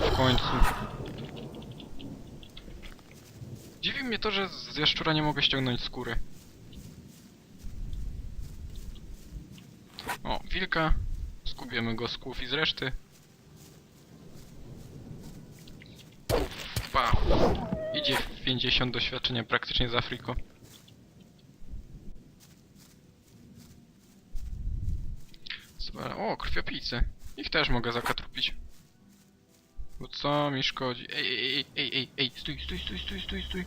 W końcu. Dziwi mnie to, że z jaszczura nie mogę ściągnąć skóry. O, wilka. Skubiemy go z kłów i z reszty. Pa. Idzie w 50 doświadczenia praktycznie z Afriko. Super. O, krwiopijcy. Ich też mogę zakatrupić. Bo co mi szkodzi? Ej, ej, ej, ej, ej, ej, stój, stój, stój, stój, stój, stój.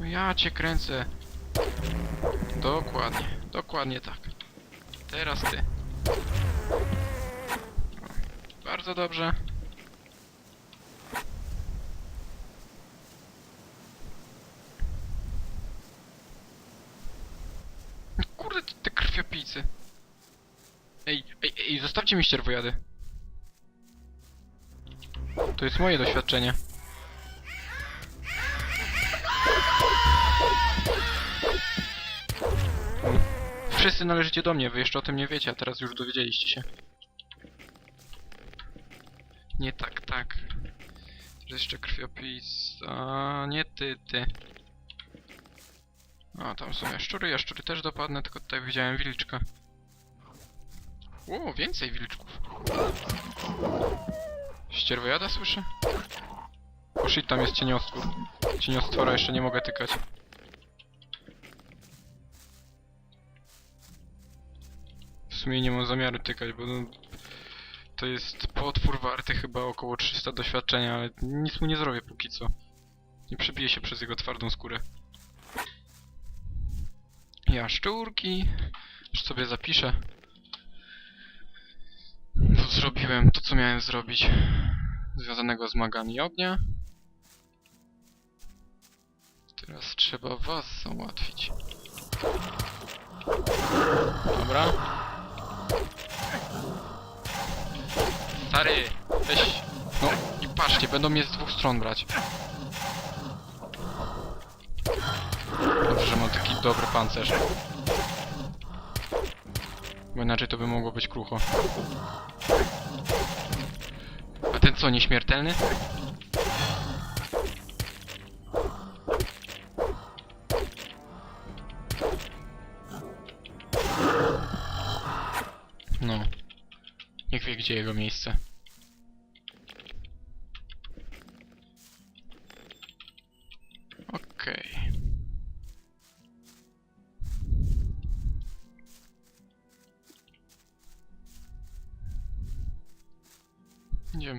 No ja cię kręcę. Dokładnie, dokładnie tak. Teraz ty. Bardzo dobrze. Kurde, te- te krwiopijcy. Ej, zostawcie mi ścierwojady. To jest moje doświadczenie. Wszyscy należycie do mnie, wy jeszcze o tym nie wiecie, a teraz już dowiedzieliście się. Nie tak, tak. Jeszcze krwiopis. A nie ty, ty. A, tam są jaszczury, jaszczury też dopadnę, tylko tutaj widziałem wilczka. O, więcej wilczków. Ścierwojada słyszę? O shit, tam jest cieniostwór. Cieniostwora jeszcze nie mogę tykać. W sumie nie mam zamiaru tykać, bo no, to jest potwór warty chyba około 300 doświadczenia, ale nic mu nie zrobię póki co. Nie przebiję się przez jego twardą skórę. Jaszczurki. Już sobie zapiszę. Zrobiłem to, co miałem zrobić. Związanego z magami ognia. Teraz trzeba was załatwić. Dobra. Stary, weź. No i patrzcie, będą mnie z dwóch stron brać. Dobrze, że mam taki dobry pancerz. Bo inaczej to by mogło być krucho. A ten co, nieśmiertelny? No. Niech wie, gdzie jego miejsce.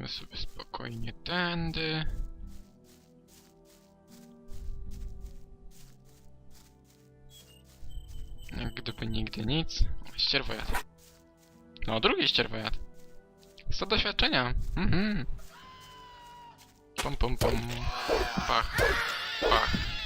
Sobie spokojnie tędy. Jak gdyby nigdy nic. Ścierwojad. No, drugi ścierwojad. 100 doświadczenia. Mhm. Pom, pom, pom. Pach. Pach.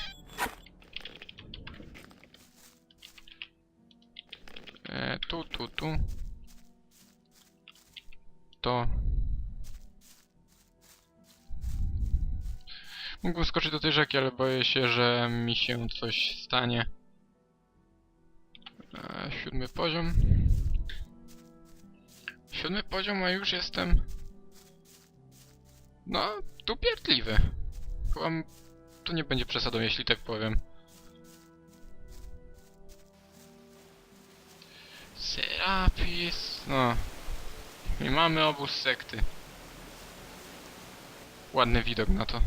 Mógłbym skoczyć do tej rzeki, ale boję się, że mi się coś stanie. E, siódmy poziom. Siódmy poziom, a już jestem... No, tu pierdliwy. Chyba to nie będzie przesadą, jeśli tak powiem. Serapis... No. I mamy obóz sekty. Ładny widok na to.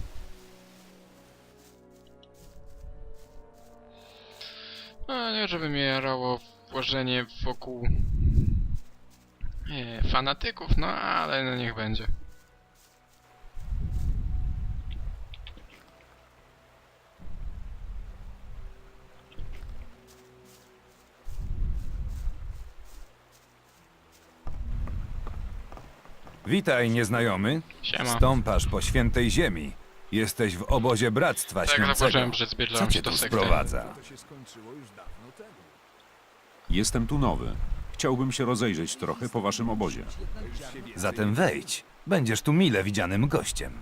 No, nie żeby mnie jarało włożenie wokół e, fanatyków, no ale no niech będzie. Witaj, nieznajomy. Siema. Stąpasz po świętej ziemi. Jesteś w obozie Bractwa Tak, Święcego. zauważyłem, że Co zbierzałem cię się do tu sekty. sprowadza? Jestem tu nowy. Chciałbym się rozejrzeć trochę po waszym obozie. Zatem wejdź. Będziesz tu mile widzianym gościem.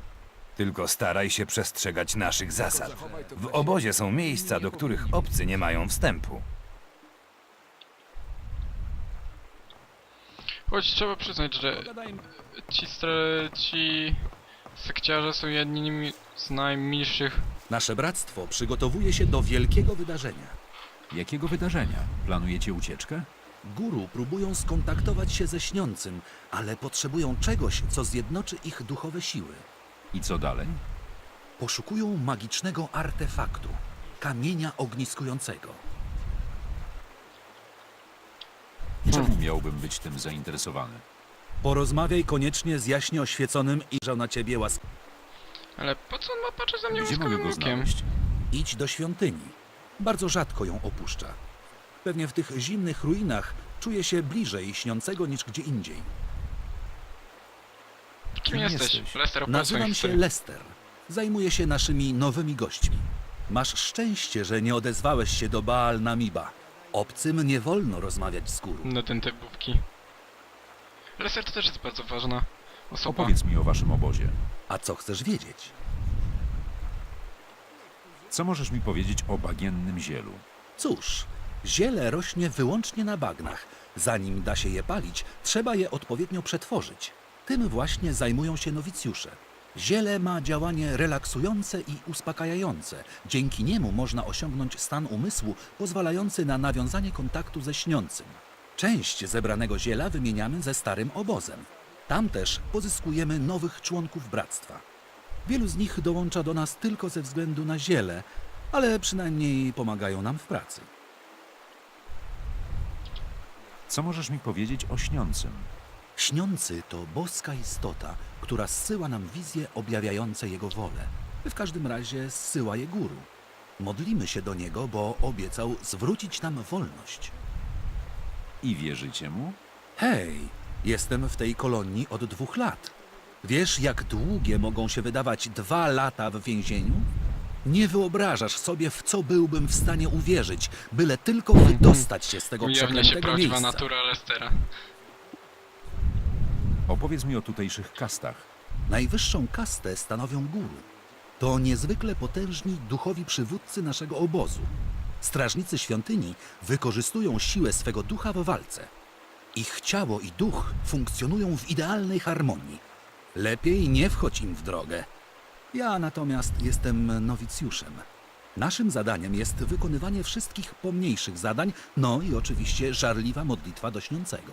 Tylko staraj się przestrzegać naszych zasad. W obozie są miejsca, do których obcy nie mają wstępu. Choć trzeba przyznać, że ci, ci sekciarze są jednymi z najmilszych. Nasze bractwo przygotowuje się do wielkiego wydarzenia. Jakiego wydarzenia? Planujecie ucieczkę? Guru próbują skontaktować się ze śniącym, ale potrzebują czegoś, co zjednoczy ich duchowe siły. I co dalej? Poszukują magicznego artefaktu, kamienia ogniskującego. Czemu miałbym być tym zainteresowany? Porozmawiaj koniecznie z jaśnie oświeconym i żał na ciebie łask. Ale po co on ma patrzeć za mnie Gdzie mogę łaskawym go okiem? znaleźć? Idź do świątyni. Bardzo rzadko ją opuszcza. Pewnie w tych zimnych ruinach czuje się bliżej śniącego niż gdzie indziej. Kim Kim jesteś? jesteś? Lester, opowiedz Nazywam się historię. Lester. Zajmuję się naszymi nowymi gośćmi. Masz szczęście, że nie odezwałeś się do Baal Namiba. Obcym nie wolno rozmawiać z guru. No ten te bubki. Lester to też jest bardzo ważna osoba. Opowiedz mi o waszym obozie. A co chcesz wiedzieć? Co możesz mi powiedzieć o bagiennym zielu? Cóż, ziele rośnie wyłącznie na bagnach. Zanim da się je palić, trzeba je odpowiednio przetworzyć. Tym właśnie zajmują się nowicjusze. Ziele ma działanie relaksujące i uspokajające. Dzięki niemu można osiągnąć stan umysłu pozwalający na nawiązanie kontaktu ze śniącym. Część zebranego ziela wymieniamy ze starym obozem. Tam też pozyskujemy nowych członków bractwa. Wielu z nich dołącza do nas tylko ze względu na ziele, ale przynajmniej pomagają nam w pracy. Co możesz mi powiedzieć o śniącym? Śniący to boska istota, która zsyła nam wizje objawiające jego wolę. W każdym razie zsyła je guru. Modlimy się do niego, bo obiecał zwrócić nam wolność. I wierzycie mu? Hej, jestem w tej kolonii od dwóch lat. Wiesz, jak długie mogą się wydawać dwa lata w więzieniu? Nie wyobrażasz sobie, w co byłbym w stanie uwierzyć, byle tylko wydostać się z tego Ujawnia się przeklętego prawdziwa miejsca. natura Lestera. Opowiedz mi o tutejszych kastach. Najwyższą kastę stanowią guru. To niezwykle potężni duchowi przywódcy naszego obozu. Strażnicy świątyni wykorzystują siłę swego ducha w walce. Ich ciało i duch funkcjonują w idealnej harmonii. Lepiej nie wchodź im w drogę. Ja natomiast jestem nowicjuszem. Naszym zadaniem jest wykonywanie wszystkich pomniejszych zadań, no i oczywiście żarliwa modlitwa do śniącego.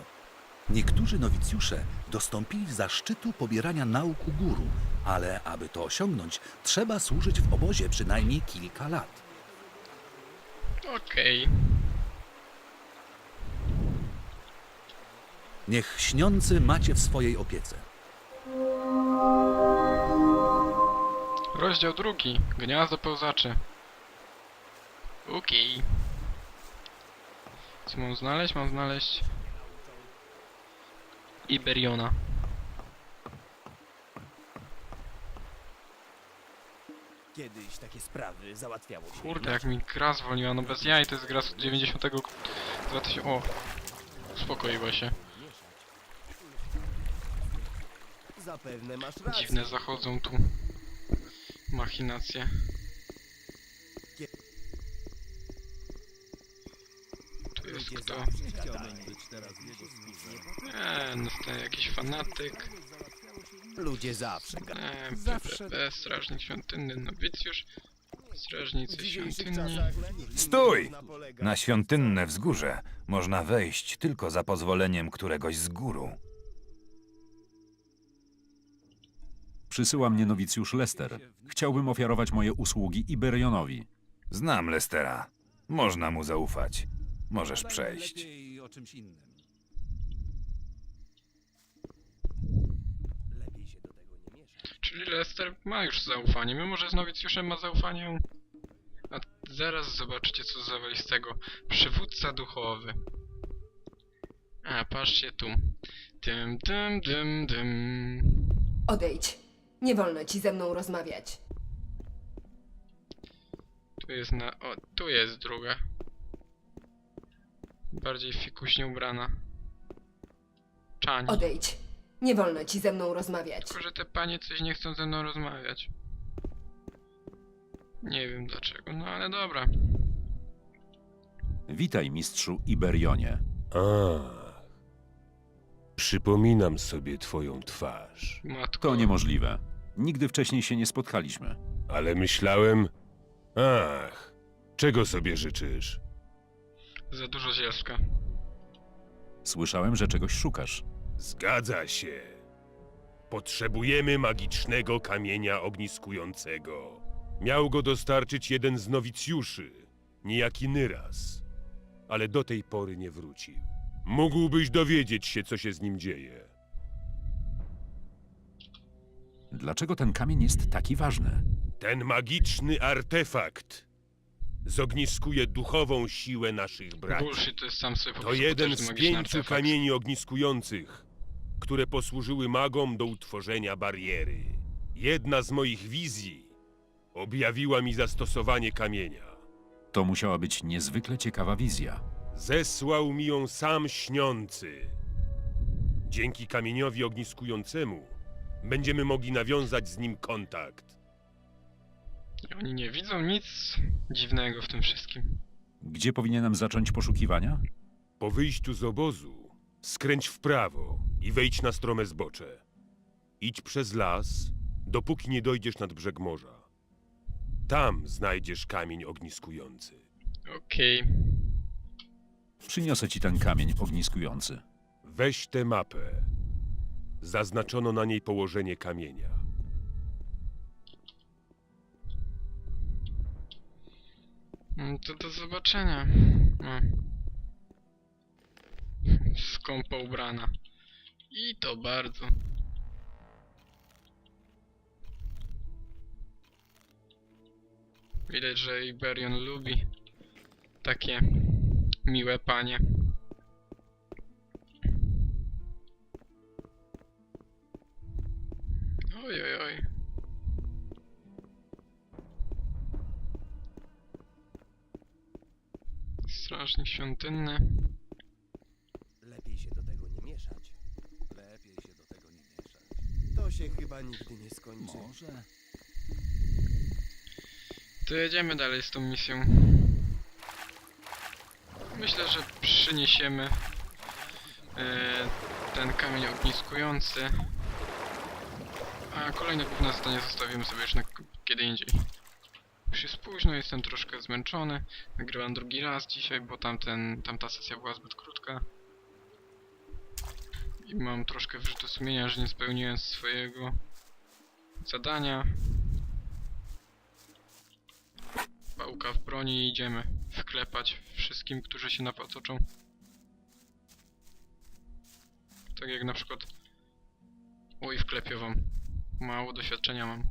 Niektórzy nowicjusze dostąpili zaszczytu pobierania nauk u guru, ale aby to osiągnąć, trzeba służyć w obozie przynajmniej kilka lat. Okej. Niech śniący macie w swojej opiece. Rozdział drugi. Gniazdo pełzaczy. Okej. Co mam znaleźć? Mam znaleźć... Iberiona. Kiedyś takie sprawy załatwiało się. Kurde, jak mi gra zwolniła, no bez jaj, to jest gra z 90... 2000... O! Uspokoiła się. Zapewne masz rację. Dziwne zachodzą tu machinacje. Tu jest kto? Nie, no to jakiś fanatyk. Ludzie zawsze. ga- Nie, Zawsze- PPP, strażnik świątynny, nowicjusz, strażnicy Stój! Na świątynne wzgórze można wejść tylko za pozwoleniem któregoś z guru. Przysyła mnie nowicjusz Lester. Chciałbym ofiarować moje usługi Iberionowi. Znam Lestera. Można mu zaufać. Możesz przejść. Lepiej o czymś innym. Lepiej się do tego nie mieszać. Czyli Lester ma już zaufanie, mimo że z nowicjuszem ma zaufanie. A zaraz zobaczycie co zawali z tego. Przywódca duchowy. A, patrzcie tu. Dym, dym, dym, dym. Odejdź. Nie wolno ci ze mną rozmawiać. Tu jest na... O, tu jest druga. Bardziej fikuśnie ubrana. Czani. Odejdź. Nie wolno ci ze mną rozmawiać. Tylko, że te panie coś nie chcą ze mną rozmawiać. Nie wiem dlaczego, no ale dobra. Witaj, mistrzu Iberionie. Przypominam sobie twoją twarz, Matko. To niemożliwe. Nigdy wcześniej się nie spotkaliśmy. ale myślałem... Ach, czego sobie życzysz? Za dużo zielska. Słyszałem, że czegoś szukasz. Zgadza się. Potrzebujemy magicznego kamienia ogniskującego. Miał go dostarczyć jeden z nowicjuszy, niejaki Nyras, ale do tej pory nie wrócił. Mógłbyś dowiedzieć się, co się z nim dzieje. Dlaczego ten kamień jest taki ważny? Ten magiczny artefakt zogniskuje duchową siłę naszych braci. Bullshit, to jest sam sobie po To prostu jeden potężny z magiczny pięciu artefakt. kamieni ogniskujących, które posłużyły magom do utworzenia bariery. Jedna z moich wizji objawiła mi zastosowanie kamienia. To musiała być niezwykle ciekawa wizja. Zesłał mi ją sam śniący. Dzięki kamieniowi ogniskującemu będziemy mogli nawiązać z nim kontakt. I Oni nie widzą nic dziwnego w tym wszystkim. Gdzie powinienem zacząć poszukiwania? Po wyjściu z obozu skręć w prawo i wejdź na strome zbocze. Idź przez las, dopóki nie dojdziesz nad brzeg morza. Tam znajdziesz kamień ogniskujący. Okej. Przyniosę ci ten kamień ogniskujący. Weź tę mapę. Zaznaczono na niej położenie kamienia. Mm, To do zobaczenia. No. Skąpo ubrana. I to bardzo. Widać, że Iberion lubi takie miłe panie. Oj, oj, oj. Lepiej się do tego nie mieszać. Lepiej się do tego nie mieszać. To się chyba nigdy nie skończy. Może. To jedziemy dalej z tą misją. Myślę, że przyniesiemy e, ten kamień ogniskujący. A kolejne główne zadanie zostawimy sobie już na kiedy indziej. Już jest późno, jestem troszkę zmęczony. Nagrywam drugi raz dzisiaj, bo tamten, tamta sesja była zbyt krótka. I mam troszkę wyrzutu sumienia, że nie spełniłem swojego zadania. Pałka w broni i idziemy wklepać wszystkim, którzy się napatoczą. Tak jak na przykład... Oj, wklepię wam. Mało doświadczenia mam.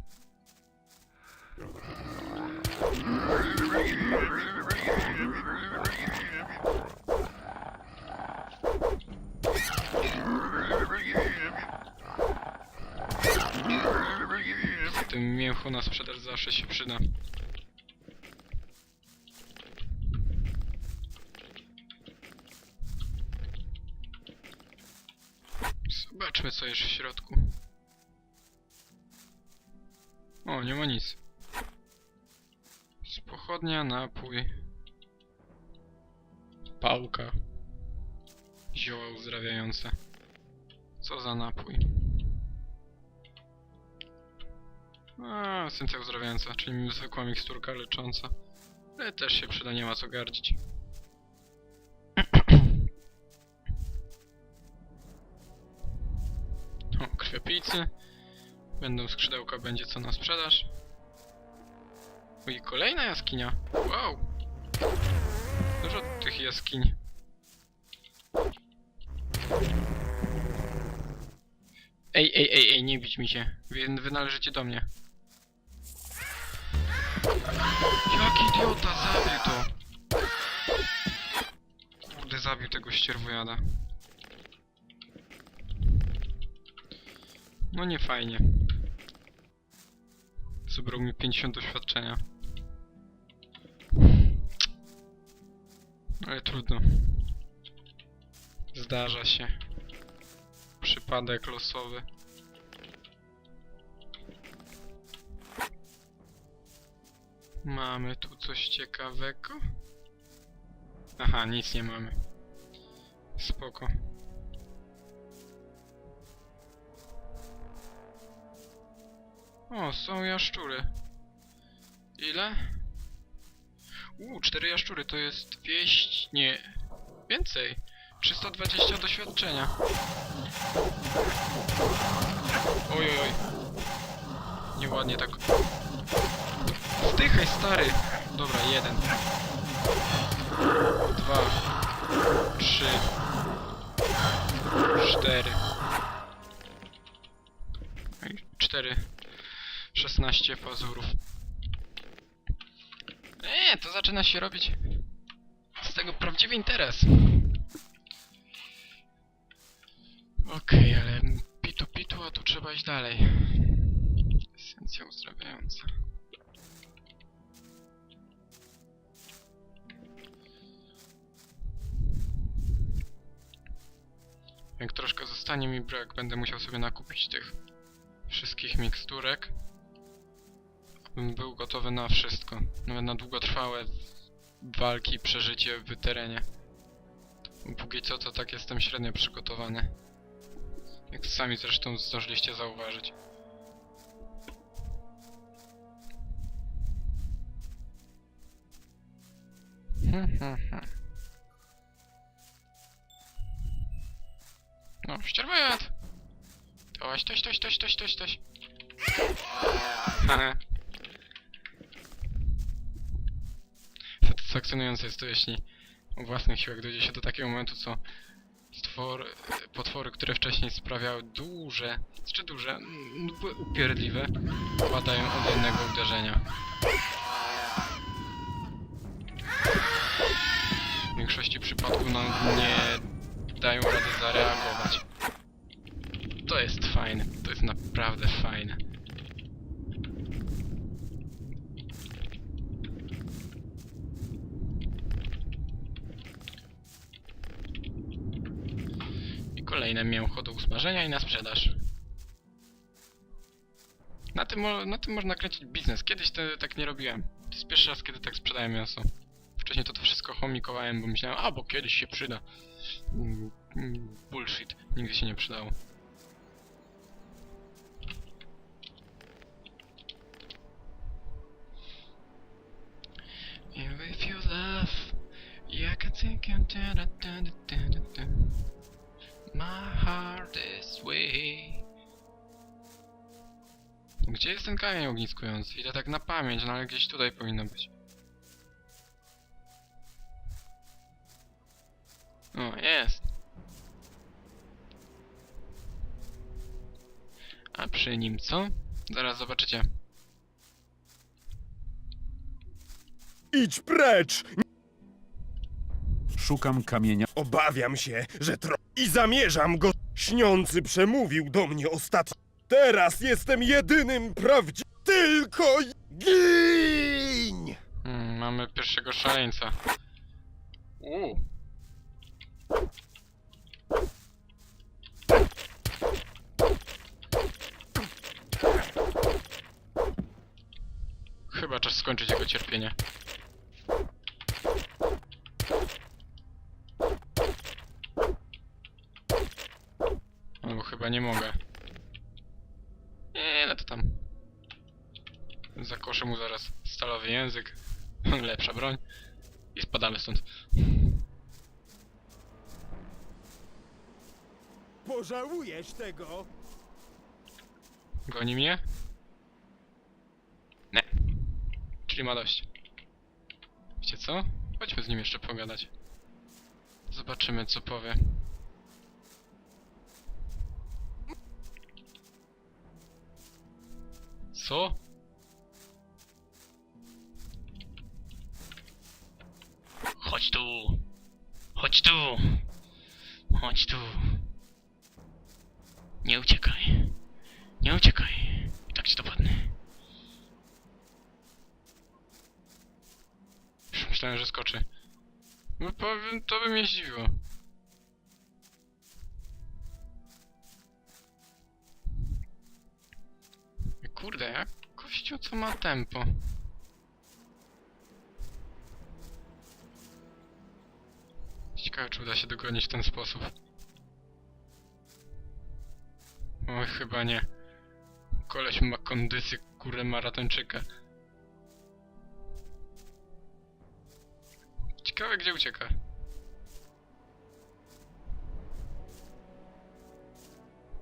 Tym mięchu na sprzedaż zawsze się przyda. Zobaczmy co jest w środku. O, nie ma nic. Z pochodnia, napój. Pałka. Zioła uzdrawiające. Co za napój? A, esencja uzdrawiająca, czyli zwykła miksturka lecząca. Ale też się przyda, nie ma co gardzić. O, krwiopijcy. Będą skrzydełka, będzie co na sprzedaż. I kolejna jaskinia. Wow! Dużo tych jaskiń. Ej, ej, ej, ej, nie bić mi się. Wy, wy należycie do mnie. Idiota, zabił to! Kurde, zabił tego ścierwojada. No nie fajnie. Zabrał mi 50 doświadczenia. Ale trudno. Zdarza się. Przypadek losowy. Mamy tu coś ciekawego? Aha, nic nie mamy. Spoko. O, są jaszczury. Ile? Uuu, cztery jaszczury to jest 200... nie... Więcej. 320 doświadczenia. Ojojoj. Oj. Nieładnie tak Zdychaj, stary! Dobra, jeden. Dwa. Trzy. Cztery. Cztery. 16 pazurów. Eee, to zaczyna się robić z tego prawdziwy interes. Okej, ale pitu pitu, a tu trzeba iść dalej. Esencja uzdrawiająca. Jak troszkę zostanie mi brak, będę musiał sobie nakupić tych wszystkich miksturek. Bym był gotowy na wszystko. Nawet na długotrwałe walki, przeżycie w terenie. Póki co to tak jestem średnio przygotowany. Jak sami zresztą zdążyliście zauważyć. Hmm, hmm, hmm. No, ścierwojad! Toś, toś, toś, toś, toś, toś, toś. Satysfakcjonujące jest to, jeśli o własnych siłach dojdzie się do takiego momentu, co stwor, potwory, które wcześniej sprawiały duże, czy duże, mm, były upierdliwe, padają od jednego uderzenia. W większości przypadków no, nie dają rady zareagować. To jest fajne, to jest naprawdę fajne. I kolejne mięcho do usmażenia i na sprzedaż. Na tym, na tym można kręcić biznes. Kiedyś to tak nie robiłem. To jest pierwszy raz, kiedy tak sprzedałem mięso. Wcześniej to, to wszystko chomikowałem, bo myślałem, a bo kiedyś się przyda. Bullshit. Nigdy się nie przydało. And yeah, I can take you da da da da da da. My heart is way. Gdzie jest ten kamień ogniskujący? Idę tak na pamięć, no ale gdzieś tutaj powinno być. O, jest. Przy nim co? Zaraz zobaczycie. Idź precz! Szukam kamienia. Obawiam się, że tro... I zamierzam go... Śniący przemówił do mnie ostatnio. Teraz jestem jedynym prawdzi... Tylko giń! Hmm, mamy pierwszego szaleńca. Uuu. Chyba czas skończyć jego cierpienie. Albo chyba nie mogę. Nie, no to tam. Zakoszę mu zaraz stalowy język. Lepsza broń. I spadamy stąd. Pożałujesz tego! Goni mnie? Nie. Czyli ma dość. Wiecie co? Chodźmy z nim jeszcze pogadać. Zobaczymy co powie. Co? Chodź tu! Chodź tu! Chodź tu! Nie uciekaj. Nie uciekaj. I tak ci dopadnę. Już myślałem, że skoczy. No powiem, to by mnie zdziwiło. Kurde, jak kościół co ma tempo. Ciekawe, czy uda się dogonić w ten sposób. Oj, chyba nie. Koleś ma kondycję, kurę maratończyka. Ciekawe gdzie ucieka.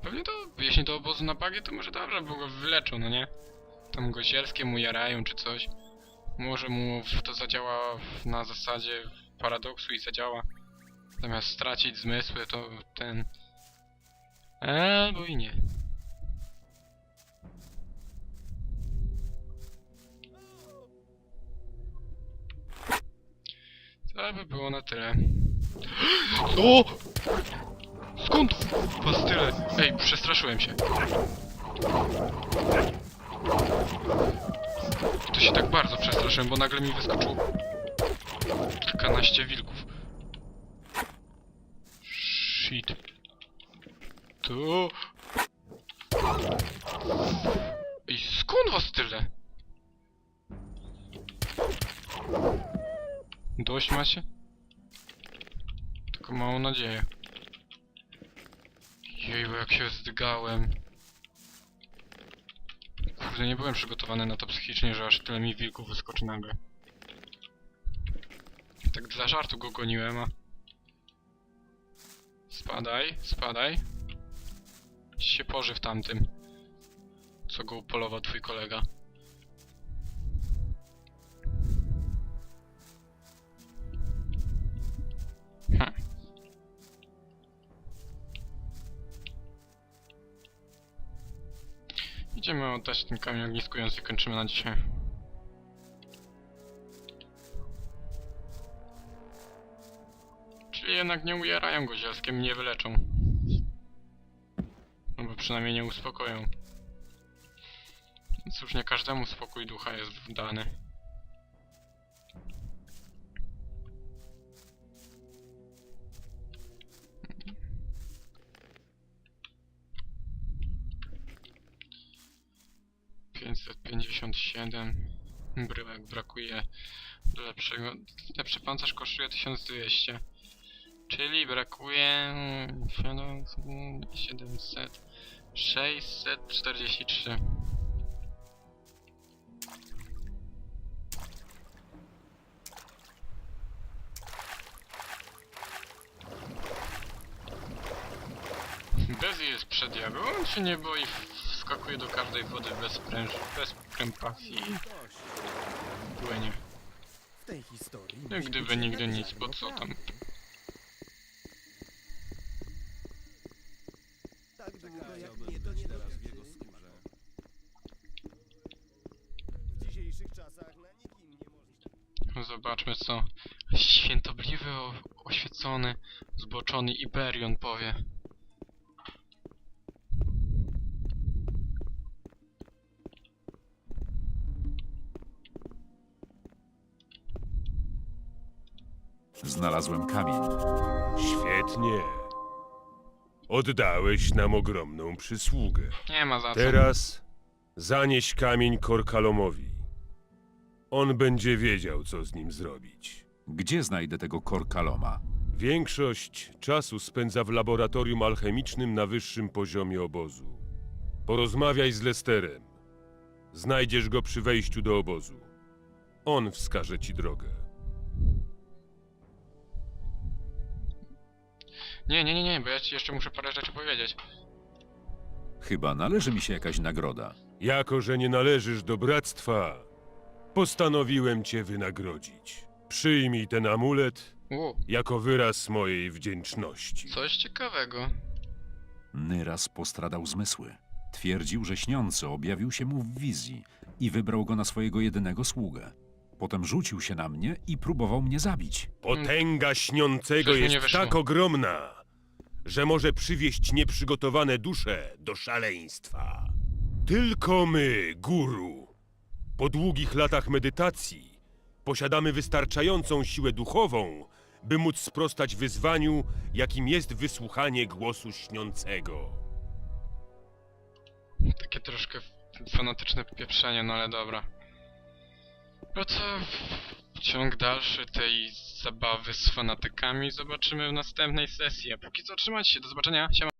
Pewnie to, jeśli do obozu na bagie, to może dobrze, bo go wyleczą, no nie? Tam go zielskie mu jarają czy coś. Może mu to zadziała na zasadzie paradoksu i zadziała. Zamiast stracić zmysły, to ten... Albo i nie. To by było na tyle. O! Skąd was tyle? Ej, przestraszyłem się. To się tak bardzo przestraszyłem, bo nagle mi wyskoczyło kilkanaście wilków. Shit. To... Ej, skąd was tyle? Dość macie? Tylko małą nadzieję. Jeju, jak się zdygałem. Kurde, nie byłem przygotowany na to psychicznie, że aż tyle mi wilków wyskoczy nagle. Tak dla żartu go goniłem, a... Spadaj, spadaj. Się pożyw tamtym. Co go upolował twój kolega. Hm. Idziemy oddać ten kamień i kończymy na dzisiaj. Czyli jednak nie ujarają go zielskiem, nie wyleczą. No przynajmniej nie uspokoją. Cóż, nie każdemu spokój ducha jest dany. 7 bryłek brakuje do lepszego. Lepszy pancerz kosztuje 1200. Czyli brakuje 700 643. Bezji jest przed diabłem, czy nie boi wskakuje do każdej wody bez pręż, bez krępacji i płynie. W tej historii... Jak musi gdyby być nigdy jakaś nic, bo co tam? prawdy. Tak długo jak nie to nie dowiemy. W dzisiejszych czasach na nikim nie można... Zobaczmy co świętobliwy, o, oświecony, zboczony Iberion powie. Znalazłem kamień. Świetnie. Oddałeś nam ogromną przysługę. Nie ma za co. Teraz zanieś kamień Korkalomowi. On będzie wiedział, co z nim zrobić. Gdzie znajdę tego korkaloma? Większość czasu spędza w laboratorium alchemicznym na wyższym poziomie obozu. Porozmawiaj z Lesterem. Znajdziesz go przy wejściu do obozu. On wskaże ci drogę. Nie, nie, nie, nie, bo ja ci jeszcze muszę parę rzeczy powiedzieć. Chyba należy mi się jakaś nagroda. Jako, że nie należysz do bractwa, postanowiłem cię wynagrodzić. Przyjmij ten amulet U, jako wyraz mojej wdzięczności. coś ciekawego. Nyras postradał zmysły. Twierdził, że śniący objawił się mu w wizji i wybrał go na swojego jedynego sługę. Potem rzucił się na mnie i próbował mnie zabić. Potęga śniącego Coś mu nie jest wyszło. tak ogromna, że może przywieść nieprzygotowane dusze do szaleństwa. Tylko my, guru, po długich latach medytacji, posiadamy wystarczającą siłę duchową, by móc sprostać wyzwaniu, jakim jest wysłuchanie głosu śniącego. Takie troszkę fanatyczne pieprzenie, no ale dobra. No to ciąg dalszy tej zabawy z fanatykami zobaczymy w następnej sesji. A póki co trzymajcie się, do zobaczenia, siema.